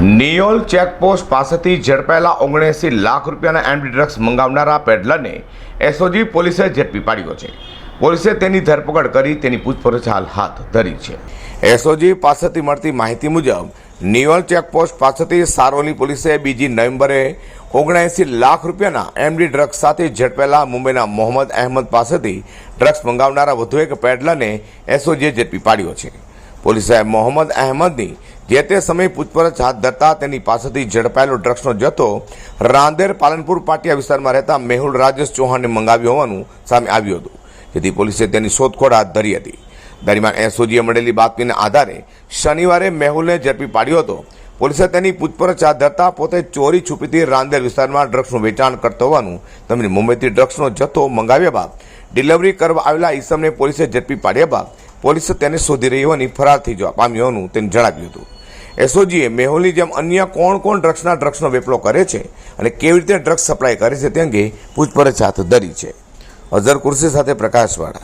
Niyol checkpost પાસેથી ઝડપાયેલા ઓગણએંસી લાખ રૂપિયાના એમડી ડ્રગ્સ મંગાવનારા પેડલરને એસઓજી પોલીસે ઝડપી પાડ્યો છે. પોલીસે તેની ધરપકડ કરી તેની પૂછપરછ હાલ હાથ ધરી છે. એસઓજી પાસેથી મળતી માહિતી મુજબ નિયોલ ચેકપોસ્ટ પાસેથી સારોલી પોલીસે બીજી નવેમ્બરે ઓગણએંસી લાખ રૂપિયાના એમડી ડ્રગ્સ સાથે ઝડપેલા મુંબઈના મોહમ્મદ અહેમદ પાસેથી ડ્રગ્સ મંગાવનારા વધુ એક પેડલરને એસઓજીએ ઝડપી પાડ્યો છે. પોલીસે મોહમ્મદ અહેમદની જે તે સમયે પૂછપરછ હાથ ધરતા તેની પાસેથી ઝડપાયેલો ડ્રગ્સનો જથ્થો રાંદેર પાલનપુર પાટિયા વિસ્તારમાં રહેતા મેહુલ રાજેશ ચૌહાણને મંગાવ્યો હોવાનું સામે આવ્યું હતું. જેથી પોલીસે તેની શોધખોળ હાથ ધરી હતી. દરમિયાન એસઓજીએ મળેલી બાતમીના આધારે શનિવારે મેહુલને ઝડપી પાડ્યો હતો. પોલીસે તેની પૂછપરછ હાથ ધરતા પોતે ચોરી છુપીથી રાંદેર વિસ્તારમાં ડ્રગ્સનું વેચાણ કરતો હોવાનું તેમની મુંબઈથી ડ્રગ્સનો જથ્થો મંગાવ્યા બાદ ડિલિવરી કરવા આવેલા ઈસમને પોલીસે ઝડપી પાડ્યા બાદ પોલીસે તેને શોધી રહી હોવાની ફરાર થઈ જવા પામ્યો હોવાનું તેને જણાવ્યું હતું. એસઓજીએ મેહુલની જેમ અન્ય કોણ કોણ ડ્રગ્સના ડ્રગ્સનો વેપલો કરે છે અને કેવી રીતે ડ્રગ્સ સપ્લાય કરે છે તે અંગે પૂછપરછ હાથ ધરી છે. અઝર કુર્સી સાથે પ્રકાશવાળા.